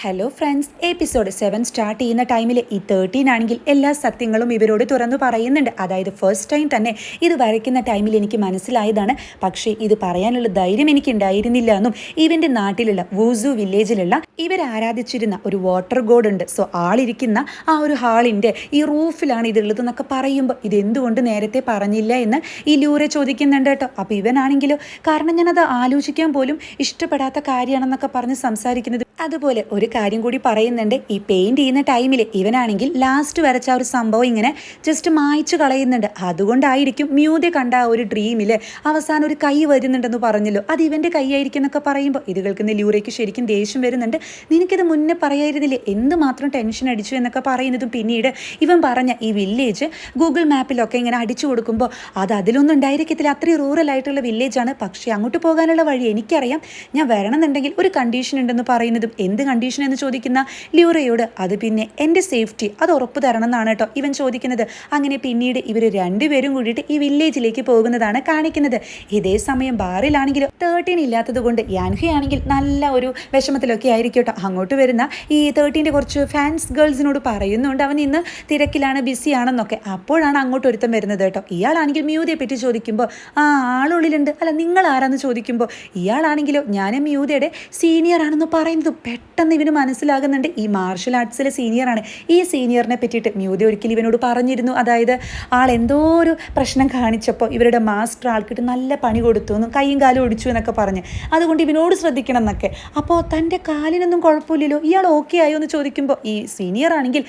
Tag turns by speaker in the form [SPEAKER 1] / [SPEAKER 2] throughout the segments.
[SPEAKER 1] Hello friends episode seven start ചെയ്യുന്ന ടൈമിൽ ഈ തേർട്ടീൻ ആണെങ്കിൽ എല്ലാ സത്യങ്ങളും ഇവരോട് തുറന്നു പറയുന്നുണ്ട്. അതായത് ഫസ്റ്റ് ടൈം തന്നെ ഇത് വരയ്ക്കുന്ന ടൈമിൽ എനിക്ക് മനസ്സിലായതാണ്. പക്ഷേ ഇത് പറയാനുള്ള ധൈര്യം എനിക്ക് ഉണ്ടായിരുന്നില്ല എന്നും ഇവന്റെ നാട്ടിലുള്ള വൂസു വില്ലേജിലുള്ള ഇവർ ആരാധിച്ചിരുന്ന ഒരു വാട്ടർ ഗോഡ് ഉണ്ട്. സോ ആളിരിക്കുന്ന ആ ഒരു ഹാളിന്റെ ഈ റൂഫിലാണ് ഇതുള്ളത് എന്നൊക്കെ പറയുമ്പോൾ ഇതെന്തുകൊണ്ട് നേരത്തെ പറഞ്ഞില്ല എന്ന് ഈ ലൂറെ ചോദിക്കുന്നുണ്ട് കേട്ടോ. അപ്പോൾ ഇവനാണെങ്കിലോ? കാരണം ഞാനത് ആലോചിക്കാൻ പോലും ഇഷ്ടപ്പെടാത്ത കാര്യമാണെന്നൊക്കെ പറഞ്ഞ് സംസാരിക്കുന്നത് അതുപോലെ ഒരു കാര്യം കൂടി പറയുന്നുണ്ട്. ഈ പെയിന്റ് ചെയ്യുന്ന ടൈമിൽ ഇവനാണെങ്കിൽ ലാസ്റ്റ് വരച്ച ഒരു സംഭവം ഇങ്ങനെ ജസ്റ്റ് മായ്ച്ചു കളയുന്നുണ്ട്. അതുകൊണ്ടായിരിക്കും മ്യൂതെ കണ്ട ആ ഒരു ഡ്രീമിൽ അവസാനം ഒരു കൈ വരുന്നുണ്ടെന്ന് പറഞ്ഞല്ലോ. അത് ഇവന്റെ കൈയായിരിക്കും എന്നൊക്കെ പറയുമ്പോൾ ഇത് കേൾക്കുന്ന ലൂറയ്ക്ക് ശരിക്കും ദേഷ്യം വരുന്നുണ്ട്. നിനക്കിത് മുന്നേ പറയായിരുന്നില്ലേ? എന്തുമാത്രം ടെൻഷൻ അടിച്ചു എന്നൊക്കെ പറയുന്നതും പിന്നീട് ഇവൻ പറഞ്ഞ ഈ വില്ലേജ് ഗൂഗിൾ മാപ്പിലൊക്കെ ഇങ്ങനെ അടിച്ചു കൊടുക്കുമ്പോൾ അത് അതിലൊന്നും ഉണ്ടായിരിക്കത്തില്ല. അത്രയും റൂറൽ ആയിട്ടുള്ള വില്ലേജാണ് പക്ഷേ അങ്ങോട്ട് പോകാനുള്ള വഴി എനിക്കറിയാം. ഞാൻ വരണമെന്നുണ്ടെങ്കിൽ ഒരു കണ്ടീഷൻ ഉണ്ടെന്ന് പറയുന്നതും എന്ത് കണ്ടീഷൻ എന്ന് ചോദിക്കുന്ന ലിയോറയോട് അത് പിന്നെ എന്റെ സേഫ്റ്റി അത് ഉറപ്പ് തരണം എന്നാണ് കേട്ടോ ഇവൻ ചോദിക്കുന്നത്. അങ്ങനെ പിന്നീട് ഇവർ രണ്ടുപേരും കൂടിയിട്ട് ഈ വില്ലേജിലേക്ക് പോകുന്നതാണ് കാണിക്കുന്നത്. ഇതേ സമയം ബാറിലാണെങ്കിലും തേർട്ടീൻ ഇല്ലാത്തത് കൊണ്ട് ആണെങ്കിൽ നല്ല ഒരു വിഷമത്തിലൊക്കെ ആയിരിക്കും കേട്ടോ. അങ്ങോട്ട് വരുന്ന ഈ തേർട്ടീന്റെ കുറച്ച് ഫാൻസ് ഗേൾസിനോട് പറയുന്നുണ്ട്. അവൻ ഇന്ന് തിരക്കിലാണ് ബിസി ആണെന്നൊക്കെ. അപ്പോഴാണ് അങ്ങോട്ട് ഒരുത്തം വരുന്നത് കേട്ടോ. ഇയാളാണെങ്കിൽ മ്യൂതയെ പറ്റി ചോദിക്കുമ്പോൾ ആ ആളുള്ളിലുണ്ട്. അല്ല നിങ്ങൾ ആരാന്ന് ചോദിക്കുമ്പോൾ ഇയാളാണെങ്കിലോ ഞാൻ മ്യൂതയുടെ സീനിയർ ആണെന്ന് പറയുന്നത് പെട്ടെന്ന് ഇവന് മനസ്സിലാകുന്നുണ്ട്. ഈ മാർഷൽ ആർട്സിലെ സീനിയറാണ് ഈ സീനിയറിനെ പറ്റിയിട്ട് മ്യൂതി ഒരിക്കലും ഇവനോട് പറഞ്ഞിരുന്നു. അതായത് ആൾ എന്തോ ഒരു പ്രശ്നം കാണിച്ചപ്പോൾ ഇവരുടെ മാസ്റ്റർ ആൾക്കിട്ട് നല്ല പണി കൊടുത്തു എന്നും കൈയും കാലും ഒടിച്ചു എന്നൊക്കെ പറഞ്ഞ്. അതുകൊണ്ട് ഇവനോട് ശ്രദ്ധിക്കണം എന്നൊക്കെ. അപ്പോൾ തന്റെ കാലിനൊന്നും കുഴപ്പമില്ലല്ലോ? ഇയാൾ ഓക്കെ ആയോ എന്ന് ചോദിക്കുമ്പോൾ ഈ സീനിയർ ആണെങ്കിൽ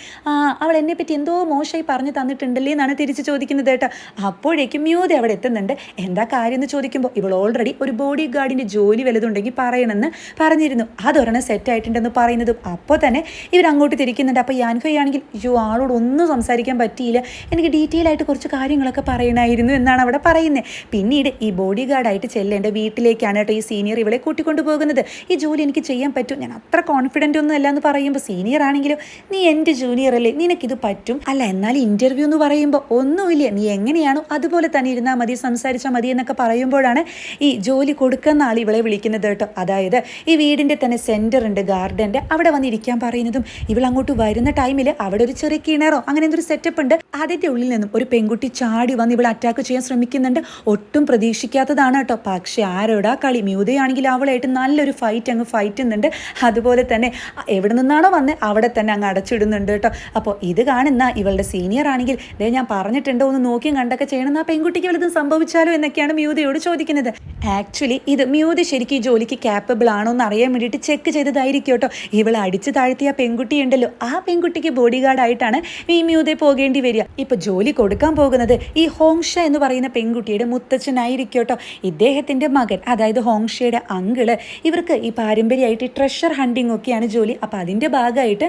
[SPEAKER 1] അവൾ എന്നെ പറ്റി എന്തോ മോശമായി പറഞ്ഞു തന്നിട്ടുണ്ടല്ലേ എന്നാണ് തിരിച്ച് ചോദിക്കുന്നത് കേട്ടോ. അപ്പോഴേക്കും മ്യൂതി അവിടെ എത്തുന്നുണ്ട്. എന്താ കാര്യം? എന്ന് ചോദിക്കുമ്പോൾ ഇവൾ ഓൾറെഡി ഒരു ബോഡി ഗാർഡിന്റെ ജോലി വലുതുണ്ടെങ്കിൽ പറയണമെന്ന് പറഞ്ഞിരുന്നു. അതൊരെണ്ണം സെറ്റ് ആയിട്ടുണ്ടെന്ന് പറയുന്നതും അപ്പോൾ തന്നെ ഇവർ അങ്ങോട്ട് തിരിക്കുന്നുണ്ട്. അപ്പോൾ യാൻഹോയാണെങ്കിൽ അയ്യോ ആളോട് ഒന്നും സംസാരിക്കാൻ പറ്റിയില്ല. എനിക്ക് ഡീറ്റെയിൽ ആയിട്ട് കുറച്ച് കാര്യങ്ങളൊക്കെ പറയണമായിരുന്നു എന്നാണ് അവിടെ പറയുന്നത് പിന്നീട് ഈ ബോഡി ഗാർഡായിട്ട് ചെല്ലേണ്ട വീട്ടിലേക്കാണ് കേട്ടോ ഈ സീനിയർ ഇവളെ കൂട്ടിക്കൊണ്ടു പോകുന്നത്. ഈ ജോലി എനിക്ക് ചെയ്യാൻ പറ്റും. ഞാൻ അത്ര കോൺഫിഡന്റ് ഒന്നും അല്ല എന്ന് പറയുമ്പോൾ സീനിയർ ആണെങ്കിലും നീ എന്റെ ജൂനിയർ അല്ലേ? നിനക്കിത് പറ്റും? അല്ല എന്നാൽ ഇന്റർവ്യൂ എന്ന് പറയുമ്പോൾ ഒന്നുമില്ല. നീ എങ്ങനെയാണോ അതുപോലെ തന്നെ ഇരുന്നാൽ മതി സംസാരിച്ചാൽ മതി എന്നൊക്കെ പറയുമ്പോഴാണ് ഈ ജോലി കൊടുക്കുന്ന ആൾ ഇവളെ വിളിക്കുന്നത് കേട്ടോ. അതായത് ഈ വീടിന്റെ തന്നെ സെന്റർ ഉണ്ട് ഗാർഡന്റെ അവിടെ വന്നിരിക്കാൻ പറയുന്നതും ഇവൾ അങ്ങോട്ട് വരുന്ന ടൈമിൽ അവിടെ ഒരു ചെറിയ കിണറോ അങ്ങനെ എന്തൊരു സെറ്റപ്പ് ഉണ്ട്. അതിന്റെ ഉള്ളിൽ നിന്നും ഒരു പെൺകുട്ടി ചാടി വന്ന് ഇവൾ അറ്റാക്ക് ചെയ്യാൻ ശ്രമിക്കുന്നുണ്ട്. ഒട്ടും പ്രതീക്ഷിക്കാത്തതാണ് കേട്ടോ. പക്ഷേ ആരോടാ കളി? മ്യൂതയാണെങ്കിൽ അവളായിട്ട് നല്ലൊരു ഫൈറ്റ് അങ്ങ് ഫൈറ്റ് ചെയ്യുന്നുണ്ട്. അതുപോലെ തന്നെ എവിടെ നിന്നാണോ വന്ന് അവിടെ തന്നെ അങ്ങ് അടച്ചിടുന്നുണ്ട് കേട്ടോ. അപ്പോൾ ഇത് കാണുന്ന ഇവളുടെ സീനിയർ ആണെങ്കിൽ ദേ ഞാൻ പറഞ്ഞിട്ടുണ്ടോ ഒന്ന് നോക്കിയും കണ്ടൊക്കെ ചെയ്യണം. ആ പെൺകുട്ടിക്ക് വലുതും സംഭവിച്ചാലോ എന്നൊക്കെയാണ് മ്യൂതയോട് ചോദിക്കുന്നത്. ആക്ച്വലി ഇത് മ്യൂത ശരിക്കും ഈ ജോലിക്ക് ക്യാപ്പബിൾ ആണോ എന്ന് അറിയാൻ വേണ്ടിയിട്ട് ചെക്ക് ചെയ്തതായിരിക്കും കേട്ടോ. ഇവളെ അടിച്ചു താഴ്ത്തിയ പെൺകുട്ടി ഉണ്ടല്ലോ. ആ പെൺകുട്ടിക്ക് ബോഡി ഗാർഡായിട്ടാണ് ഈ മ്യൂതെ പോകേണ്ടി വരിക. ഇപ്പൊ ജോലി കൊടുക്കാൻ പോകുന്നത് ഈ ഹോങ്ഷ എന്ന് പറയുന്ന പെൺകുട്ടിയുടെ മുത്തച്ഛനായിരിക്കും കേട്ടോ. ഇദ്ദേഹത്തിന്റെ മകൻ അതായത് ഹോങ്ഷയുടെ അങ്കിൾ ഇവർക്ക് ഈ പാരമ്പര്യമായിട്ട് ട്രഷർ ഹണ്ടിങ് ഒക്കെയാണ് ജോലി. അപ്പോൾ അതിന്റെ ഭാഗമായിട്ട്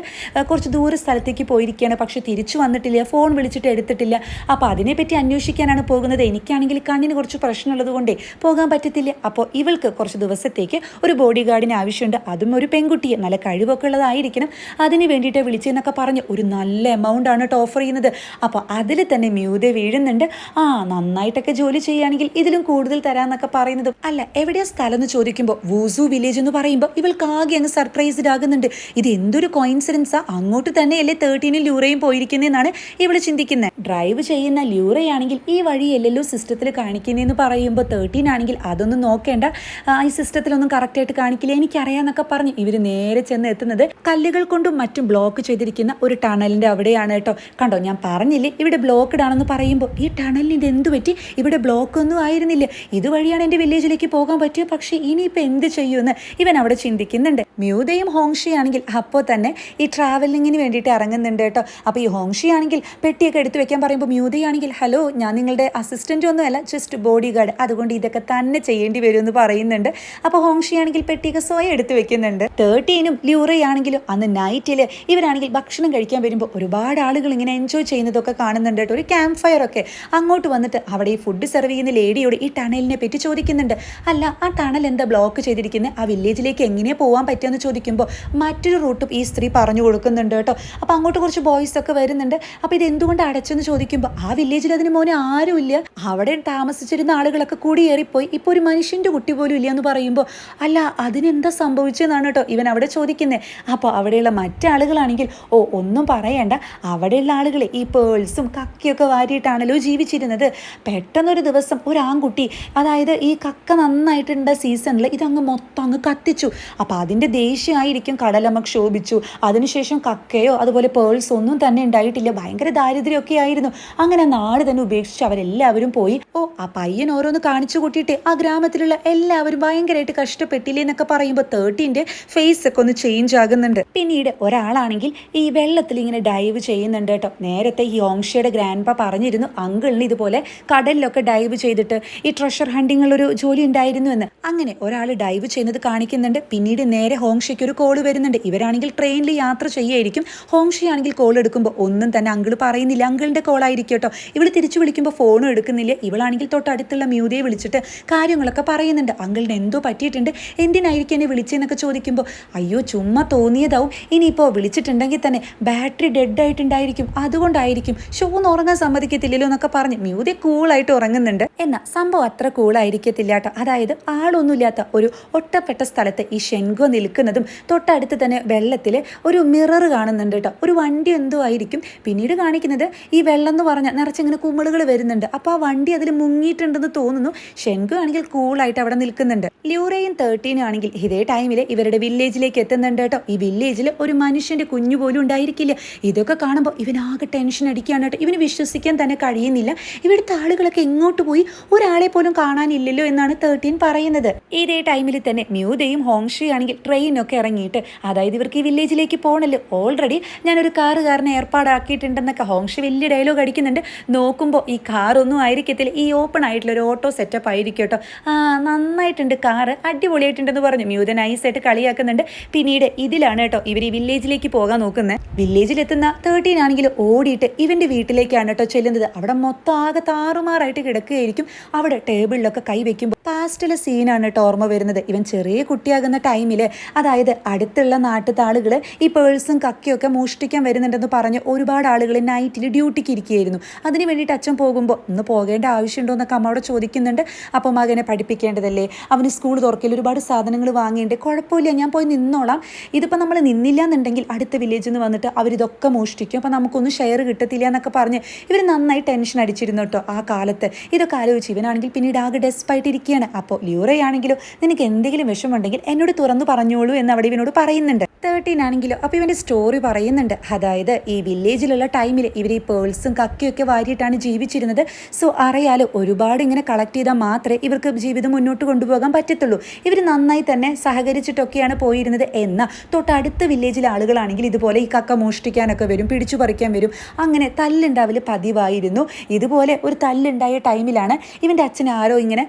[SPEAKER 1] കുറച്ച് ദൂര സ്ഥലത്തേക്ക് പോയിരിക്കുകയാണ്. പക്ഷെ തിരിച്ചു വന്നിട്ടില്ല ഫോൺ വിളിച്ചിട്ട് എടുത്തിട്ടില്ല. അപ്പോൾ അതിനെപ്പറ്റി അന്വേഷിക്കാനാണ് പോകുന്നത്. എനിക്കാണെങ്കിൽ കണ്ണിന് കുറച്ച് പ്രശ്നമുള്ളത് കൊണ്ടേ പോകാൻ പറ്റത്തില്ല. അപ്പോൾ ഇവൾക്ക് കുറച്ച് ദിവസത്തേക്ക് ഒരു ബോഡി ഗാർഡിന് ആവശ്യമുണ്ട്. അതും ഒരു പെൺകുട്ടിയെ നല്ല കഴിവൊക്കെ ഉള്ളതായിരിക്കണം അതിന് വേണ്ടിയിട്ട് വിളിച്ചെന്നൊക്കെ പറഞ്ഞ് ഒരു നല്ല എമൗണ്ട് ആണ് ഓഫർ ചെയ്യുന്നത്. അപ്പോൾ അതിൽ തന്നെ മ്യൂതെ വീഴുന്നുണ്ട്. ആ നന്നായിട്ടൊക്കെ ജോലി ചെയ്യുകയാണെങ്കിൽ ഇതിലും കൂടുതൽ തരാമെന്നൊക്കെ പറയുന്നതും. അല്ല എവിടെയാ സ്ഥലം എന്ന് ചോദിക്കുമ്പോൾ വൂസു വില്ലേജ് എന്ന് പറയുമ്പോൾ ഇവൾക്ക് ആകെ അങ്ങ് സർപ്രൈസ്ഡ് ആകുന്നുണ്ട്. ഇത് എന്തൊരു കോയിൻസിഡൻസാ അങ്ങോട്ട് തന്നെയല്ലേ തേർട്ടീനിൽ ലൂറയും പോയിരിക്കുന്നതെന്നാണ് ഇവൾ ചിന്തിക്കുന്നത് ഡ്രൈവ് ചെയ്യുന്ന ലൂറയാണെങ്കിൽ ഈ വഴി എല്ലല്ലോ സിസ്റ്റത്തിൽ കാണിക്കുന്നതെന്ന് പറയുമ്പോൾ തേർട്ടീൻ ആണെങ്കിൽ അതൊന്നും നോക്കേണ്ട. ഈ സിസ്റ്റത്തിലൊന്നും കറക്റ്റായിട്ട് കാണിക്കില്ല. എനിക്കറിയാമെന്നൊക്കെ പറഞ്ഞ് ഇവർ നേരെ ചെന്ന് എത്തുന്നത് കല്ലുകൾ കൊണ്ടും മറ്റും ബ്ലോക്ക് ചെയ്തിരിക്കുന്ന ഒരു ടണലിന്റെ അവിടെയാണ് കേട്ടോ. കണ്ടോ ഞാൻ പറഞ്ഞില്ലേ ഇവിടെ ബ്ലോക്ക്ഡ് ആണെന്ന് പറയുമ്പോൾ ഈ ടണലിന്റെ എന്ത് പറ്റി? ഇവിടെ ബ്ലോക്ക് ഒന്നും ആയിരുന്നില്ല. ഇതുവഴിയാണ് എന്റെ വില്ലേജിലേക്ക് പോകാൻ പറ്റിയത്. പക്ഷേ ഇനിയിപ്പോൾ എന്ത് ചെയ്യുമെന്ന് ഇവൻ അവിടെ ചിന്തിക്കുന്നുണ്ട്. മ്യൂതയും ഹോങ്ഷി ആണെങ്കിൽ അപ്പോൾ തന്നെ ഈ ട്രാവലിങ്ങിന് വേണ്ടിയിട്ട് ഇറങ്ങുന്നുണ്ട് കേട്ടോ. അപ്പോൾ ഈ ഹോങ്ഷി ആണെങ്കിൽ പെട്ടിയൊക്കെ എടുത്തു വെക്കാൻ പറയുമ്പോൾ മ്യൂതയാണെങ്കിൽ ഹലോ ഞാൻ നിങ്ങളുടെ അസിസ്റ്റന്റ് ഒന്നുമല്ല ജസ്റ്റ് ബോഡി ഗാർഡ് അതുകൊണ്ട് ഇതൊക്കെ തന്നെ ചെയ്യേണ്ടി വരും എന്ന് പറയുന്നുണ്ട്. അപ്പോൾ ഹോങ്ഷി ആണെങ്കിൽ പെട്ടിയൊക്കെ സ്വയം എടുത്തു വെക്കുന്നുണ്ട്. തേർട്ടീനും ആണെങ്കിലും അന്ന് നൈറ്റിൽ ഇവരാണെങ്കിൽ ഭക്ഷണം കഴിക്കാൻ വരുമ്പോൾ ഒരുപാട് ആളുകൾ ഇങ്ങനെ എൻജോയ് ചെയ്യുന്നതൊക്കെ കാണുന്നുണ്ട് കേട്ടോ. ഒരു ക്യാമ്പ് ഫയർ ഒക്കെ. അങ്ങോട്ട് വന്നിട്ട് അവിടെ ഈ ഫുഡ് സെർവ് ചെയ്യുന്ന ലേഡിയോട് ഈ ടണലിനെ പറ്റി ചോദിക്കുന്നുണ്ട്. അല്ല ആ ടണൽ എന്താ ബ്ലോക്ക് ചെയ്തിരിക്കുന്നത് ആ വില്ലേജിലേക്ക് എങ്ങനെയാണ് പോകാൻ പറ്റുമെന്ന് ചോദിക്കുമ്പോൾ മറ്റൊരു റൂട്ടും ഈ സ്ത്രീ പറഞ്ഞു കൊടുക്കുന്നുണ്ട് കേട്ടോ. അപ്പോൾ അങ്ങോട്ട് കുറച്ച് ബോയ്സ് ഒക്കെ വരുന്നുണ്ട്. അപ്പോൾ ഇത് എന്തുകൊണ്ട് അടച്ചെന്ന് ചോദിക്കുമ്പോൾ ആ വില്ലേജിൽ അതിന് മോനെ ആരുമില്ല അവിടെ താമസിച്ചിരുന്ന ആളുകളൊക്കെ കൂടി കൂടിയേറിപ്പോയി ഇപ്പോൾ ഒരു മനുഷ്യന്റെ കുട്ടി പോലും ഇല്ല എന്ന് പറയുമ്പോൾ അല്ല അതിനെന്താ സംഭവിച്ചതെന്നാണ് കേട്ടോ ഇവൻ അവിടെ ചോദിക്കുന്നത് അപ്പോൾ അവിടെയുള്ള മറ്റാളുകളാണെങ്കിൽ ഓ ഒന്നും പറയണ്ട. അവിടെയുള്ള ആളുകൾ ഈ പേൾസും കക്കിയൊക്കെ വാരിയിട്ടാണല്ലോ ജീവിച്ചിരുന്നത്. പെട്ടെന്നൊരു ദിവസം ഒരു ആൺകുട്ടി അതായത് ഈ കക്ക നന്നായിട്ടുണ്ട സീസണിൽ ഇതങ്ങ് മൊത്തം അങ്ങ് കത്തിച്ചു. അപ്പോൾ അതിന്റെ ദേഷ്യമായിരിക്കും കടലമ്മ ക്ഷോഭിച്ചു. അതിനുശേഷം കക്കയോ അതുപോലെ പേൾസ് ഒന്നും തന്നെ ഉണ്ടായിട്ടില്ല. ഭയങ്കര ദാരിദ്ര്യമൊക്കെ ആയിരുന്നു. അങ്ങനെ നാട് തന്നെ ഉപേക്ഷിച്ച് അവരെല്ലാവരും പോയി. ഓ ആ പയ്യൻ ഓരോന്ന് കാണിച്ചു കൂട്ടിയിട്ട് ആ ഗ്രാമത്തിലുള്ള എല്ലാവരും ഭയങ്കരമായിട്ട് കഷ്ടപ്പെട്ടില്ലേ എന്നൊക്കെ പറയുമ്പോൾ തേർട്ടീന്റെ ഫേസ് ഒക്കെ ഒന്ന് ചേഞ്ച് ആകുന്നുണ്ട്. പിന്നീട് ഒരാളാണെങ്കിൽ ഈ വെള്ളത്തിൽ ഇങ്ങനെ ഡൈവ് ചെയ്യുന്നുണ്ട് കേട്ടോ. നേരത്തെ ഈ ഓങ്ഷയുടെ ഗ്രാൻഡ്പ പറഞ്ഞിരുന്നു അങ്കിളിന് ഇതുപോലെ കടലിലൊക്കെ ഡൈവ് ചെയ്തിട്ട് ഈ ട്രഷർ ഹണ്ടിങ്ങുള്ളൊരു ജോലി ഉണ്ടായിരുന്നു എന്ന്. അങ്ങനെ ഒരാൾ ഡൈവ് ചെയ്യുന്നത് കാണിക്കുന്നുണ്ട്. പിന്നീട് നേരെ ഹോങ്ഷയ്ക്ക് ഒരു കോൾ വരുന്നുണ്ട്. ഇവരാണെങ്കിൽ ട്രെയിനിൽ യാത്ര ചെയ്യായിരിക്കും. ഹോങ്ഷി ആണെങ്കിൽ കോൾ എടുക്കുമ്പോൾ ഒന്നും തന്നെ അങ്കിൾ പറയുന്നില്ല. അങ്കിളിന്റെ കോൾ ആയിരിക്കും കേട്ടോ ഇവൾ തിരിച്ചു വിളിക്കുമ്പോൾ ഫോണും എടുക്കുന്നില്ല. ഇവളാണെങ്കിൽ തൊട്ടടുത്തുള്ള മ്യൂതയെ വിളിച്ചിട്ട് കാര്യങ്ങളൊക്കെ പറയുന്നുണ്ട്. അങ്കിളിന് എന്തോ പറ്റിയിട്ടുണ്ട്. എന്തിനായിരിക്കും എന്നെ വിളിച്ചതെന്നൊക്കെ ചോദിക്കുമ്പോൾ അയ്യോ ചുമ്മാ തോന്നിയതാവും. ഇനിയിപ്പോൾ വിളിച്ചിട്ടുണ്ടെങ്കിൽ തന്നെ ബാറ്ററി ഡെഡ് ആയിട്ടുണ്ടായിരിക്കും അതുകൊണ്ടായിരിക്കും. ഷോ ഒന്ന് ഉറങ്ങാൻ സമ്മതിക്കത്തില്ലല്ലോ എന്നൊക്കെ പറഞ്ഞ് മ്യൂതി കൂളായിട്ട് ഉറങ്ങുന്നുണ്ട്. എന്നാൽ സംഭവം അത്ര കൂളായിരിക്കത്തില്ല കേട്ടോ. അതായത് ആളൊന്നുമില്ലാത്ത ഒരു ഒറ്റപ്പെട്ട സ്ഥലത്ത് ഈ ഷെൻഗോ നിൽക്കുന്നതും തൊട്ടടുത്ത് തന്നെ വെള്ളത്തിൽ ഒരു മിറർ കാണുന്നുണ്ട് കേട്ടോ. ഒരു വണ്ടി എന്തോ ആയിരിക്കും. പിന്നീട് കാണിക്കുന്നത് ഈ വെള്ളം എന്ന് പറഞ്ഞാൽ നിറച്ചിങ്ങനെ കുമിളുകൾ വരുന്നുണ്ട്. അപ്പോൾ ആ വണ്ടി അതിൽ മുങ്ങിയിട്ടുണ്ടെന്ന് തോന്നുന്നു. ഷെൻഗു ആണെങ്കിൽ കൂളായിട്ട് അവിടെ നിൽക്കുന്നുണ്ട്. ല്യൂറയും തേർട്ടീനും ആണെങ്കിൽ ഇതേ ടൈമിൽ ഇവരുടെ വില്ലേജിലേക്ക് എത്തുന്നുണ്ട് കേട്ടോ. ഈ വില്ലേജിൽ ഒരു മനുഷ്യന്റെ കുഞ്ഞു പോലും ഉണ്ടായിരിക്കില്ല. ഇതൊക്കെ കാണുമ്പോൾ ഇവനാകെ ടെൻഷൻ അടിക്കുകയാണ് കേട്ടോ. ഇവന് വിശ്വസിക്കാൻ തന്നെ കഴിയുന്നില്ല. ഇവിടുത്തെ ആളുകളൊക്കെ എങ്ങോട്ട് പോയി ഒരാളെ പോലും കാണാനില്ലല്ലോ എന്നാണ് തേർട്ടീൻ പറയുന്നത്. ഇതേ ടൈമിൽ തന്നെ മ്യൂതയും ഹോങ്ഷി ആണെങ്കിൽ ട്രെയിനൊക്കെ ഇറങ്ങിയിട്ട് അതായത് ഇവർക്ക് ഈ വില്ലേജിലേക്ക് പോകണല്ലോ ഓൾറെഡി ഞാനൊരു കാറുകാരനെ ഏർപ്പാടാക്കിയിട്ടുണ്ടെന്നൊക്കെ ഹോങ്ഷി വലിയ ഡയലോഗ് അടിക്കുന്നുണ്ട്. നോക്കുമ്പോൾ ഈ കാറൊന്നും ആയിരിക്കത്തില്ല. ഈ ഓപ്പൺ ആയിട്ടുള്ള ഒരു ഓട്ടോ സെറ്റപ്പ് ആയിരിക്കും കേട്ടോ. ആ നന്നായിട്ടുണ്ട് കാറ്. അടിപൊളിയായിട്ടുണ്ടെന്ന് പറഞ്ഞു. മ്യൂത നൈസായിട്ട് കളിയാക്കുന്നുണ്ട്. പിന്നീട് ഇതിലാണ് കേട്ടോ ഇവർ ഈ വില്ലേജിലേക്ക് പോകാൻ നോക്കുന്നത് വില്ലേജിലെത്തുന്ന തേർട്ടീൻ ആണെങ്കിൽ ഓടിയിട്ട് ഇവന്റെ വീട്ടിലേക്കാണ് കേട്ടോ ചെല്ലുന്നത്. അവിടെ മൊത്തം ആകെ താറുമാറായിട്ട് കിടക്കുകയായിരിക്കും. അവിടെ ടേബിളിലൊക്കെ കൈ വെക്കുമ്പോൾ പാസ്റ്റിലെ സീനാണ് കേട്ടോ ഓർമ്മ വരുന്നത്. ഇവൻ ചെറിയ കുട്ടിയാകുന്ന ടൈമിൽ അതായത് അടുത്തുള്ള നാട്ടിലത്തെ ആളുകൾ ഈ പേഴ്സും കക്കിയൊക്കെ മോഷ്ടിക്കാൻ വരുന്നുണ്ടെന്ന് പറഞ്ഞ് ഒരുപാട് ആളുകൾ നൈറ്റിൽ ഡ്യൂട്ടിക്ക് ഇരിക്കുകയായിരുന്നു. അതിന് വേണ്ടിയിട്ട് അച്ഛൻ പോകുമ്പോൾ ഒന്ന് പോകേണ്ട ആവശ്യമുണ്ടോ? എന്നൊക്കെ അമ്മയോട് ചോദിക്കുന്നുണ്ട്. അപ്പോൾ മകനെ പഠിപ്പിക്കേണ്ടതല്ലേ? അവന് സ്കൂൾ തുറക്കൽ ഒരുപാട് സാധനങ്ങൾ വാങ്ങിയിട്ടുണ്ട്. കുഴപ്പമില്ല ഞാൻ പോയി നിന്നോളാം. ഇതിപ്പോൾ നമ്മൾ നിന്നില്ല എന്നുണ്ടെങ്കിൽ അടുത്ത വില്ലേജിൽ നിന്ന് വന്നിട്ട് അവരിതൊക്കെ മോഷ്ടിക്കും. അപ്പോൾ നമുക്കൊന്നും ഷെയർ കിട്ടത്തില്ല എന്നൊക്കെ പറഞ്ഞ് ഇവർ നന്നായി ടെൻഷൻ അടിച്ചിരുന്നു കേട്ടോ ആ കാലത്ത്. ഇതൊക്കെ ആലോചിച്ച് ഇവനാണെങ്കിൽ പിന്നീട് ആകെ ഡെസ്പായിട്ട് ഇരിക്കുകയാണ്. അപ്പോൾ ലിയോറയാണെങ്കിലോ നിനക്ക് എന്തെങ്കിലും വിഷമമുണ്ടെങ്കിൽ എന്നോട് തുറന്നു പറഞ്ഞോളൂ എന്ന് അവിടെ ഇവനോട് പറയുന്നുണ്ട്. തേർട്ടീൻ ആണെങ്കിലോ അപ്പോൾ ഇവന്റെ സ്റ്റോറി പറയുന്നുണ്ട്. അതായത് ഈ വില്ലേജിലുള്ള ടൈമിൽ ഇവർ ഈ പേൾസും കക്കിയൊക്കെ വാരിയിട്ടാണ് ജീവിച്ചിരുന്നത്. സോ അറിയാലോ ഒരുപാട് ഇങ്ങനെ കളക്ട് ചെയ്താൽ മാത്രമേ ഇവർക്ക് ജീവിതം മുന്നോട്ട് കൊണ്ടുപോകാൻ പറ്റത്തുള്ളൂ. ഇവർ നന്നായി തന്നെ സഹകരിച്ചിട്ടൊക്കെയാണ് പോയിരുന്നത്. എന്നാൽ തൊട്ടടുത്ത വില്ലേജിലെ ആളുകളാണെങ്കിൽ ഇതുപോലെ ഈ കക്ക മോഷ്ടിക്കാനൊക്കെ വരും പിടിച്ചു പറിക്കാൻ വരും. അങ്ങനെ തല്ലുണ്ടാവൽ പതിവായിരുന്നു. ഇതുപോലെ ഒരു തല്ലുണ്ടായ ടൈമിലാണ് ഇവന്റെ അച്ഛൻ ആരോ ഇങ്ങനെ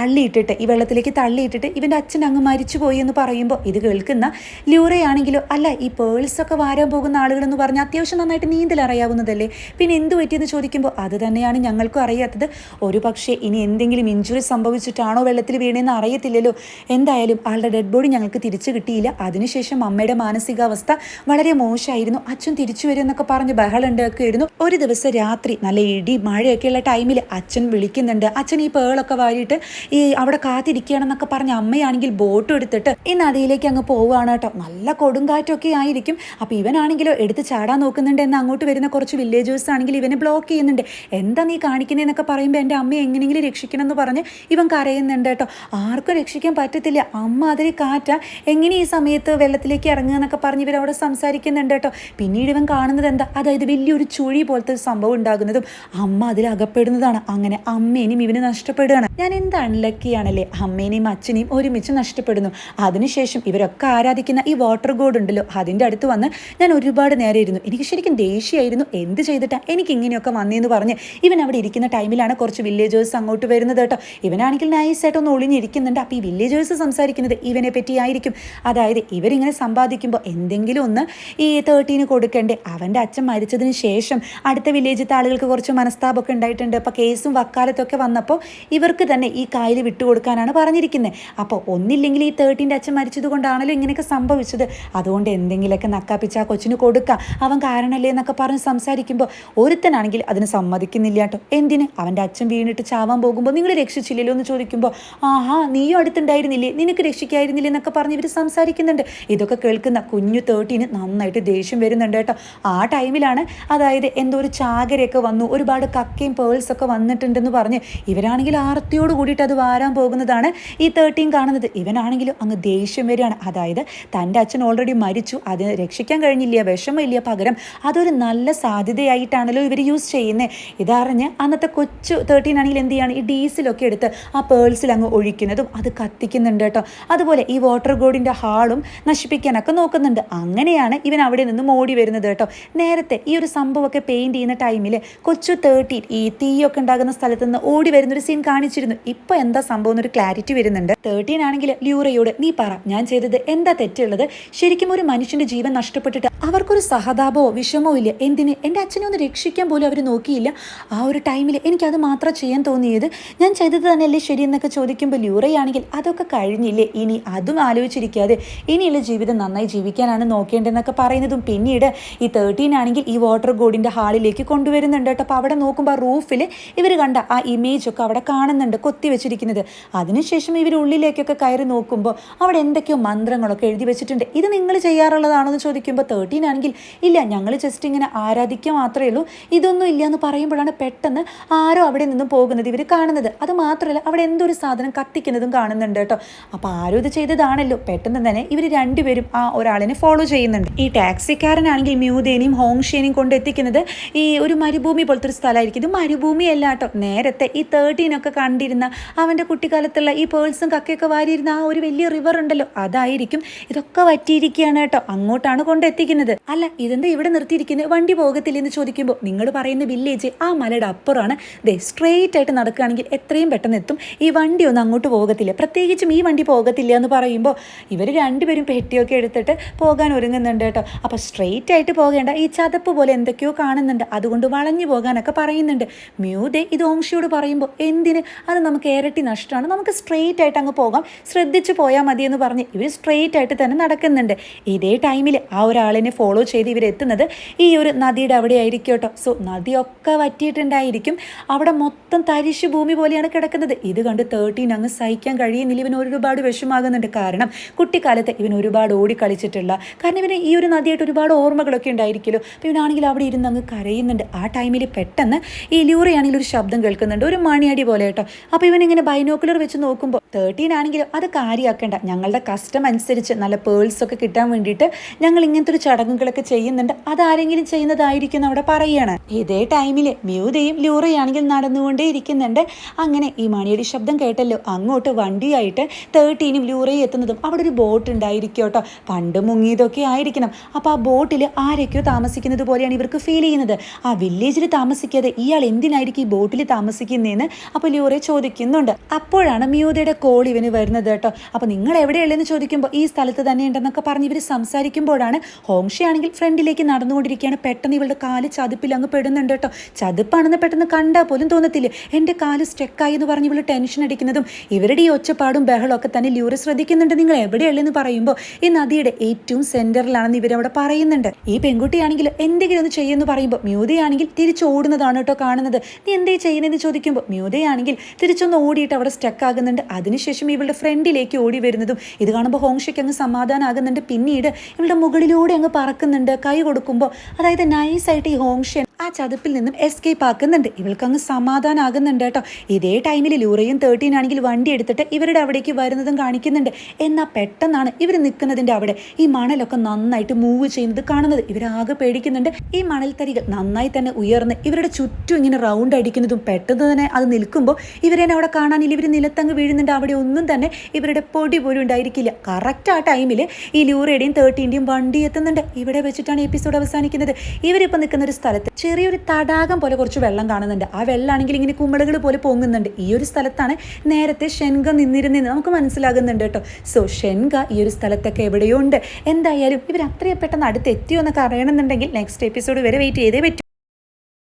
[SPEAKER 1] തള്ളിയിട്ടിട്ട് ഈ വെള്ളത്തിലേക്ക് തള്ളിയിട്ടിട്ട് ഇവന്റെ അച്ഛൻ അങ്ങ് മരിച്ചു പോയി എന്ന് പറയുമ്പോൾ ഇത് കേൾക്കുന്ന ലൂറയാണെങ്കിലോ അല്ല ഈ പേൾസൊക്കെ വാരാൻ പോകുന്ന ആളുകളെന്ന് പറഞ്ഞാൽ അത്യാവശ്യം നന്നായിട്ട് നീന്തൽ അറിയാവുന്നതല്ലേ പിന്നെ എന്ത് പറ്റിയെന്ന് ചോദിക്കുമ്പോൾ അത് തന്നെയാണ് ഞങ്ങൾക്കും അറിയാത്തത്. ഒരു പക്ഷേ ഇനി എന്തെങ്കിലും ഇഞ്ചുറി സംഭവിച്ചിട്ടാണോ വെള്ളത്തിൽ വീണേന്ന് അറിയത്തില്ലല്ലോ. എന്തായാലും ആളുടെ ഡെഡ് ബോഡി ഞങ്ങൾക്ക് തിരിച്ചു കിട്ടിയില്ല. അതിനുശേഷം അമ്മയുടെ മാനസികാവസ്ഥ വളരെ മോശമായിരുന്നു. അച്ഛൻ തിരിച്ചു വരും എന്നൊക്കെ പറഞ്ഞ് ബഹളം ഉണ്ടാക്കുകയായിരുന്നു ഒരു ദിവസം രാത്രി നല്ല ഇടി മഴയൊക്കെയുള്ള ടൈമിൽ അച്ഛൻ വിളിക്കുന്നുണ്ട്. അച്ഛൻ ഈ പേളൊക്കെ വാരിയിട്ട് ഈ അവിടെ കാത്തിരിക്കുകയാണെന്നൊക്കെ പറഞ്ഞ് അമ്മയാണെങ്കിൽ ബോട്ട് എടുത്തിട്ട് ഈ നദിയിലേക്ക് അങ്ങ് പോവുകയാണ് കേട്ടോ. നല്ല കൊടുങ്കാറ്റൊക്കെ ആയിരിക്കും. അപ്പോൾ ഇവനാണെങ്കിലോ എടുത്ത് ചാടാൻ നോക്കുന്നുണ്ട് എന്ന് അങ്ങോട്ട് വരുന്ന കുറച്ച് വില്ലേജേഴ്സ് ആണെങ്കിൽ ഇവനെ ബ്ലോക്ക് ചെയ്യുന്നുണ്ട്. എന്താ നീ കാണിക്കുന്നതെന്നൊക്കെ പറയുമ്പോൾ എന്റെ അമ്മയെ എങ്ങനെയെങ്കിലും രക്ഷിക്കണം എന്ന് പറഞ്ഞ് ഇവൻ കരയുന്നുണ്ട് കേട്ടോ. ആർക്കും രക്ഷിക്കാൻ പറ്റത്തില്ല. അമ്മ അതിൽ കാറ്റ. എങ്ങനെ ഈ സമയത്ത് വെള്ളത്തിലേക്ക് ഇറങ്ങുക എന്നൊക്കെ പറഞ്ഞ് ഇവരവിടെ സംസാരിക്കുന്നുണ്ട് കേട്ടോ. പിന്നീട് ഇവൻ കാണുന്നത് എന്താ? അതായത് വലിയൊരു ചുഴി പോലത്തെ ഒരു സംഭവം ഉണ്ടാകുന്നതും അമ്മ അതിൽ അകപ്പെടുന്നതാണ്. അങ്ങനെ അമ്മേനെയും ഇവന് നഷ്ടപ്പെടുകയാണ്. ഞാൻ എന്ത് അൺലക്കിയാണല്ലേ അമ്മേനെയും അച്ഛനെയും ഒരുമിച്ച് നഷ്ടപ്പെടുന്നു. അതിനുശേഷം ഇവരൊക്കെ ആരാധിക്കുന്ന ഈ വാട്ടർ ഗോഡ് ഉണ്ടല്ലോ അതിന്റെ അടുത്ത് വന്ന് ഞാൻ ഒരുപാട് നേരം ഇരുന്നു. എനിക്ക് ശരിക്കും ദേഷ്യമായിരുന്നു. എന്ത് ചെയ്തിട്ടാണ് എനിക്ക് ഇങ്ങനെയൊക്കെ വന്നേന്ന് പറഞ്ഞ്. ഇവൻ അവിടെ ഇരിക്കുന്ന ടൈമിലാണ് കുറച്ച് വില്ലേജേഴ്സ് അങ്ങോട്ട് വരുന്നത് കേട്ടോ. ഇവനാണെങ്കിൽ നൈസായിട്ട് ഒന്ന് ഒളിഞ്ഞിരിക്കുന്നുണ്ട്. അപ്പോൾ ഈ വില്ലേജേഴ്സ് സംസാരിക്കുന്നത് ഇവനെ പറ്റിയായിരിക്കും അതായത് ഇവരിങ്ങനെ സമ്പാദിക്കുമ്പോൾ എന്തെങ്കിലും ഒന്ന് ഈ തേർട്ടീന് കൊടുക്കണ്ടേ. അവന്റെ അച്ഛൻ മരിച്ചതിന് ശേഷം അടുത്ത വില്ലേജിലത്തെ ആളുകൾക്ക് കുറച്ച് മനസ്താപമൊക്കെ ഉണ്ടായിട്ടുണ്ട്. അപ്പോൾ കേസും വക്കാലത്തൊക്കെ വന്നപ്പോൾ ഇവർക്ക് തന്നെ ഈ കായൽ വിട്ടുകൊടുക്കാനാണ് പറഞ്ഞിരിക്കുന്നത് അപ്പോൾ ഒന്നില്ലെങ്കിൽ ഈ തേർട്ടീന്റെ അച്ഛൻ മരിച്ചത് കൊണ്ടാണല്ലോ ഇങ്ങനെയൊക്കെ സംഭവിച്ചത്. അതുകൊണ്ട് എന്തെങ്കിലുമൊക്കെ നക്കാപ്പിച്ച് ആ കൊച്ചിന് കൊടുക്കാം. അവൻ കാരണമല്ലേ എന്നൊക്കെ പറഞ്ഞ് സംസാരിക്കുമ്പോൾ ഒരുത്തനാണെങ്കിൽ അതിന് സമ്മതിക്കുന്നില്ല കേട്ടോ. എന്തിന്? അവന്റെ അച്ഛൻ വീണിട്ട് ചാവാൻ പോകുമ്പോൾ നിങ്ങൾ രക്ഷിച്ചില്ലല്ലോ എന്ന് ചോദിക്കുമ്പോൾ ആഹാ നീയും അടുത്തുണ്ടായിരുന്നില്ലേ? നിനക്ക് രക്ഷിക്കായിരുന്നില്ലേ? എന്നൊക്കെ പറഞ്ഞ് ഇവർ സംസാരിക്കുന്നുണ്ട്. ഇതൊക്കെ കേൾക്കുന്ന കുഞ്ഞു തേർട്ടീന് നന്നായിട്ട് ദേഷ്യം വരുന്നുണ്ട് കേട്ടോ. ആ ടൈമിലാണ് അതായത് എന്തോ ഒരു ചാകരയൊക്കെ വന്നു. ഒരുപാട് കക്കയും പേൾസ് ഒക്കെ വന്നിട്ടുണ്ടെന്ന് പറഞ്ഞ് ഇവരാണെങ്കിൽ ആർത്തിയോട് കൂടിയിട്ട് അത് വാരാൻ പോകുന്നതാണ് ഈ തേർട്ടീൻ കാണുന്നത്. ഇവനാണെങ്കിലും അങ്ങ് ദേഷ്യം വരികയാണ്. അതായത് തന്റെ അച്ഛൻ ഓൾറെഡി മരിച്ചു. അത് രക്ഷിക്കാൻ കഴിഞ്ഞില്ല വിഷമമില്ല. പകരം അതൊരു നല്ല സാധ്യതയായിട്ടാണല്ലോ ഇവർ യൂസ് ചെയ്യുന്നത് ഇതറിഞ്ഞ് അന്നത്തെ കൊച്ചു തേർട്ടീൻ ആണെങ്കിൽ എന്ത് ചെയ്യാണ്? ഈ ഡീസലൊക്കെ എടുത്ത് ആ പേൾസിൽ അങ്ങ് ഒഴിക്കുന്നതും അത് കത്തിക്കുന്നുണ്ട് കേട്ടോ. അതുപോലെ ഈ വാട്ടർ ഗോഡിന്റെ ഹാളും നശിപ്പിക്കാനൊക്കെ നോക്കുന്നുണ്ട്. അങ്ങനെയാണ് ഇവൻ അവിടെ നിന്നും ഓടി വരുന്നത് കേട്ടോ. നേരത്തെ ഈ ഒരു സംഭവമൊക്കെ പെയിന്റ് ചെയ്യുന്ന ടൈമിൽ കൊച്ചു തേർട്ടീൻ ഈ തീയൊക്കെ ഉണ്ടാകുന്ന സ്ഥലത്ത് നിന്ന് ഓടി വരുന്നൊരു സീൻ കാണിച്ചിരുന്നു. ഇപ്പോൾ എന്താ സംഭവം എന്നൊരു ക്ലാരിറ്റി വരുന്നുണ്ട്. തേർട്ടീൻ ആണെങ്കിൽ ലൂറയോട് നീ പറ ഞാൻ ചെയ്തത് എന്താ തെറ്റുള്ളത്? ശരിക്കും ഒരു മനുഷ്യന്റെ ജീവൻ നഷ്ടപ്പെട്ടിട്ട് അവർക്കൊരു സഹതാപമോ വിഷമോ ഇല്ല. എന്തിന്? എന്റെ അച്ഛനെ ഒന്ന് രക്ഷിക്കാൻ പോലും അവർ നോക്കിയില്ല. ആ ഒരു ടൈമിൽ എനിക്കത് മാത്രം ചെയ്യാൻ തോന്നിയത് ഞാൻ ചെയ്തത് തന്നെയല്ലേ ശരി എന്നൊക്കെ ചോദിക്കുമ്പോൾ ലൂറയാണെങ്കിൽ അതൊക്കെ കഴിഞ്ഞില്ലേ? ഇനി അതും ആലോചിച്ചിരിക്കാതെ ഇനിയുള്ള ജീവിതം നന്നായി ജീവിക്കാനാണ് നോക്കേണ്ടതെന്നൊക്കെ പറയുന്നതും പിന്നീട് ഈ തേർട്ടീൻ ആണെങ്കിൽ ഈ വാട്ടർ ഗോഡിന്റെ ഹാളിലേക്ക് കൊണ്ടുവരുന്നുണ്ട് കേട്ടോ. അപ്പോൾ അവിടെ നോക്കുമ്പോൾ റൂഫിൽ ഇവർ കണ്ട ആ ഇമേജ് ഒക്കെ അവിടെ കാണുന്നുണ്ട് കൊത്തി വെച്ചിരിക്കുന്നത്. അതിനുശേഷം ഇവർ ഉള്ളിലേക്കൊക്കെ കയറി നോക്കുമ്പോൾ അവിടെ എന്തൊക്കെയോ മന്ത്രങ്ങളൊക്കെ എഴുതി വെച്ചിട്ടുണ്ട്. ഇത് നിങ്ങൾ ചെയ്യാറുള്ളതാണെന്ന് ചോദിക്കുമ്പോൾ തേർട്ടീൻ ആണെങ്കിൽ ഇല്ല ഞങ്ങൾ ജസ്റ്റ് ഇങ്ങനെ ആരാധിക്കുക മാത്രമേ ഉള്ളൂ. ഇതൊന്നും ഇല്ല എന്ന് പറയുമ്പോഴാണ് പെട്ടെന്ന് ആരോ അവിടെ നിന്നും പോകുന്നത് ഇവർ കാണുന്നത്. അത് മാത്രമല്ല അവിടെ എന്തൊരു സാധനം കത്തിക്കുന്നതും കാണുന്നുണ്ട് കേട്ടോ. അപ്പോൾ ആരോ ഇത് ചെയ്തതാണല്ലോ. പെട്ടെന്ന് തന്നെ ഇവർ രണ്ടുപേരും ആ ഒരാളിനെ ഫോളോ ചെയ്യുന്നുണ്ട്. ഈ ടാക്സിക്കാരനാണെങ്കിൽ മ്യൂദേനെയും ഹോങ്ഷേനെയും കൊണ്ട് എത്തിക്കുന്നത് ഈ ഒരു മരുഭൂമി പോലത്തെ ഒരു സ്ഥലമായിരിക്കും. ഇത് മരുഭൂമിയല്ല കേട്ടോ. നേരത്തെ ഈ തേർട്ടീനൊക്കെ കണ്ടിരുന്ന അവന്റെ കുട്ടിക്കാലത്തുള്ള ഈ പേൾസും കക്കയൊക്കെ വാരിയിരുന്ന ആ ഒരു വലിയ റിവർ ഉണ്ടല്ലോ. അതായിരിക്കും. ഇതൊക്കെ വറ്റിയിരിക്കുകയാണ് കേട്ടോ. അങ്ങോട്ടാണ് കൊണ്ടെത്തിക്കുന്നത്. അല്ല ഇതെന്താ ഇവിടെ നിർത്തിയിരിക്കുന്നത്? വണ്ടി പോകത്തില്ല എന്ന് ചോദിക്കുമ്പോൾ നിങ്ങൾ പറയുന്ന വില്ലേജ് ആ മലയുടെ അപ്പുറമാണ്. ദേ സ്ട്രെയിറ്റ് ആയിട്ട് നടക്കുകയാണെങ്കിൽ എത്രയും പെട്ടെന്ന് എത്തും. ഈ വണ്ടി ഒന്നും അങ്ങോട്ട് പോകത്തില്ല. പ്രത്യേകിച്ചും ഈ വണ്ടി പോകത്തില്ല എന്ന് പറയുമ്പോൾ ഇവർ രണ്ടുപേരും പെട്ടിയൊക്കെ എടുത്തിട്ട് പോകാൻ ഒരുങ്ങുന്നുണ്ട് കേട്ടോ. അപ്പോൾ സ്ട്രെയിറ്റ് ആയിട്ട് പോകേണ്ട. ഈ ചതപ്പ് പോലെ എന്തൊക്കെയോ കാണുന്നുണ്ട്. അതുകൊണ്ട് വളഞ്ഞു പോകാനൊക്കെ പറയുന്നുണ്ട്. മ്യൂതെ ഇത് ഓങ്ഷിയോട് പറയുമ്പോൾ എന്തിന്? അത് നമുക്ക് ഇരട്ടി നഷ്ടമാണ്. നമുക്ക് സ്ട്രെയിറ്റ് ആയിട്ട് അങ്ങ് പോകാം. ശ്രദ്ധിച്ചു പോയാൽ മതി എന്ന് പറഞ്ഞ് ഇവർ സ്ട്രെയിറ്റ് ആയിട്ട് തന്നെ നടക്കുന്നുണ്ട്. ഇതേ ടൈമിൽ ആ ഒരാളിനെ ഫോളോ ചെയ്ത് ഇവരെത്തുന്നത് ഈ ഒരു നദിയുടെ അവിടെ ആയിരിക്കും കേട്ടോ. സോ നദിയൊക്കെ വറ്റിയിട്ടുണ്ടായിരിക്കും. അവിടെ മൊത്തം തരിശു ഭൂമി പോലെയാണ് കിടക്കുന്നത്. ഇത് കണ്ട് തേർട്ടീൻ അങ്ങ് സഹിക്കാൻ കഴിയുന്നില്ല. ഇവൻ ഒരുപാട് വിഷമാകുന്നുണ്ട് കാരണം കുട്ടിക്കാലത്ത് ഇവൻ ഒരുപാട് ഓടിക്കളിച്ചിട്ടുള്ള കാരണം ഇവന് ഈ ഒരു നദിയായിട്ട് ഒരുപാട് ഓർമ്മകളൊക്കെ ഉണ്ടായിരിക്കുമല്ലോ. അപ്പോൾ ഇവനാണെങ്കിൽ അവിടെ ഇരുന്ന് അങ്ങ് കരയുന്നുണ്ട്. ആ ടൈമിൽ പെട്ടെന്ന് ഈ ലൂറയാണെങ്കിൽ ഒരു ശബ്ദം കേൾക്കുന്നുണ്ട്. ഒരു മണിയടി പോലെ കേട്ടോ. അപ്പോൾ ഇവൻ ഇങ്ങനെ ബൈനോക്കുലർ വെച്ച് നോക്കുമ്പോൾ തേർട്ടീൻ ആണെങ്കിലും അത് കാര്യമാക്കേണ്ട ഞങ്ങളുടെ കസ്റ്റം അനുസരിച്ച് നല്ല പേൾസ് ഒക്കെ കിട്ടാൻ വേണ്ടിയിട്ട് ഞങ്ങൾ ഇങ്ങനത്തെ ഒരു ചടങ്ങുകളൊക്കെ ചെയ്യുന്നുണ്ട്. അതാരെങ്കിലും ചെയ്യുന്നതായിരിക്കും അവിടെ പറയുകയാണ് ഇതേ ടൈമിൽ മ്യൂതയും ലൂറയാണെങ്കിൽ നടന്നുകൊണ്ടേ ഇരിക്കുന്നുണ്ട്. അങ്ങനെ ഈ മണിയുടെ ശബ്ദം കേട്ടല്ലോ. അങ്ങോട്ട് വണ്ടിയായിട്ട് തേർട്ടീനും ലൂറയും എത്തുന്നതും അവിടെ ഒരു ബോട്ട് ഉണ്ടായിരിക്കും കേട്ടോ. പണ്ട് മുങ്ങിയതൊക്കെ ആയിരിക്കണം. അപ്പോൾ ആ ബോട്ടിൽ ആരൊക്കെയോ താമസിക്കുന്നത് പോലെയാണ് ഇവർക്ക് ഫീൽ ചെയ്യുന്നത്. ആ വില്ലേജിൽ താമസിക്കാതെ ഇയാൾ എന്തിനായിരിക്കും ഈ ബോട്ടിൽ താമസിക്കുന്നതെന്ന് അപ്പോൾ ലൂറെ ചോദിക്കുന്നുണ്ട്. അപ്പോഴാണ് മ്യൂതയുടെ കോൾ ഇവന് വരുന്നത് കേട്ടോ. അപ്പോൾ നിങ്ങൾ എവിടെയുള്ളതെന്ന് ചോദിക്കുമ്പോൾ ഈ സ്ഥലത്ത് തന്നെ ഉണ്ടെന്നൊക്കെ പറഞ്ഞ് ഇവർ സംസാരിക്കുമ്പോഴാണ് ഹോംഷി ആണെങ്കിൽ ഫ്രണ്ടിലേക്ക് നടന്നുകൊണ്ടിരിക്കുകയാണ്. പെട്ടെന്ന് ഇവളുടെ കാൽ ചതുപ്പിൽ അങ്ങ് പെടുന്നുണ്ട് കേട്ടോ. ചതുപ്പാണെന്ന് പെട്ടെന്ന് കണ്ടാൽ പോലും തോന്നത്തില്ല? എന്റെ കാൽ സ്റ്റെക്കായി എന്ന് പറഞ്ഞ് ഇവൾ ടെൻഷൻ അടിക്കുന്നതും ഇവരുടെ ഈ ഒച്ചപ്പാടും ബഹളവും ഒക്കെ തന്നെ ലൂറ് ശ്രദ്ധിക്കുന്നുണ്ട്. നിങ്ങൾ എവിടെയുള്ളെന്ന് പറയുമ്പോൾ ഈ നദിയുടെ ഏറ്റവും സെന്ററിലാണെന്ന് ഇവരവിടെ പറയുന്നുണ്ട്. ഈ പെൺകുട്ടിയാണെങ്കിൽ എന്തെങ്കിലും ഒന്ന് ചെയ്യുമെന്ന് പറയുമ്പോൾ മ്യൂതയാണെങ്കിൽ തിരിച്ചോടുന്നതാണ് കേട്ടോ കാണുന്നത്. നീ എന്തേ ചെയ്യുന്നതെന്ന് ചോദിക്കുമ്പോൾ മ്യൂതയാണെങ്കിൽ തിരിച്ചൊന്ന് ഓടിയിട്ട് അവിടെ സ്റ്റക്ക് ആകുന്നുണ്ട് അതിനുശേഷം ഇവളുടെ ഫ്രണ്ടിലേക്ക് ഓടി വരുന്നതും ഇത് കാണുമ്പോൾ ഹോങ്ഷയ്ക്ക് അങ്ങ് സമാധാനമാകുന്നുണ്ട് പിന്നീട് ഇവളുടെ മുകളിലൂടെ അങ്ങ് പറക്കുന്നുണ്ട്. കൈ കൊടുക്കുമ്പോൾ അതായത് നൈസായിട്ട് ഈ ഹോങ്ഷൻ ആ ചതുപ്പിൽ നിന്നും എസ്കേപ്പ് ആക്കുന്നുണ്ട്. ഇവൾക്ക് അങ്ങ് സമാധാനമാകുന്നുണ്ട് കേട്ടോ. ഇതേ ടൈമിൽ ലൂറയും തേർട്ടീൻ ആണെങ്കിൽ വണ്ടി എടുത്തിട്ട് ഇവരുടെ അവിടേക്ക് വരുന്നതും കാണിക്കുന്നുണ്ട്. എന്നാൽ പെട്ടെന്നാണ് ഇവർ നിൽക്കുന്നതിന്റെ അവിടെ. ഈ മണലൊക്കെ നന്നായിട്ട് മൂവ് ചെയ്യുന്നത് കാണുന്നത്. ഇവരാകെ പേടിക്കുന്നുണ്ട്. ഈ മണൽ തരികൾ നന്നായി തന്നെ ഉയർന്ന് ഇവരുടെ ചുറ്റും ഇങ്ങനെ റൗണ്ട് അടിക്കുന്നതും പെട്ടെന്ന് തന്നെ അത് നിൽക്കുമ്പോൾ ഇവരെ അവിടെ കാണാനില്ല. ഇവർ നിലത്തങ്ങ് വീഴുന്നുണ്ട്. അവിടെ ഒന്നും തന്നെ ഇവരുടെ പൊടി പോലും ഉണ്ടായിരിക്കില്ല. കറക്റ്റ് ആ ടൈമിൽ ഈ ലൂറയുടെയും തേർട്ടീന്റെയും വണ്ടി എത്തുന്നുണ്ട്. ഇവിടെ വെച്ചിട്ടാണ് എപ്പിസോഡ് അവസാനിക്കുന്നത്. ഇവരിപ്പോൾ നിൽക്കുന്ന ഒരു സ്ഥലത്ത് ചെറിയൊരു തടാകം പോലെ കുറച്ച് വെള്ളം കാണുന്നുണ്ട്. ആ വെള്ളമാണെങ്കിൽ ഇങ്ങനെ കുമിളകൾ പോലെ പൊങ്ങുന്നുണ്ട്. ഈ ഒരു സ്ഥലത്താണ് നേരത്തെ ഷെൻഗ നിന്നിരുന്നെന്ന് നമുക്ക് മനസ്സിലാകുന്നുണ്ട് കേട്ടോ. സോ ഷെൻഗ ഈ ഒരു സ്ഥലത്തൊക്കെ എവിടെയോ ഉണ്ട്. എന്തായാലും ഇവർ അത്രയും പെട്ടെന്ന് അടുത്ത് എത്തിയോ എന്നൊക്കെ അറിയണമെന്നുണ്ടെങ്കിൽ നെക്സ്റ്റ് എപ്പിസോഡ് വരെ വെയിറ്റ് ചെയ്തേ പറ്റും.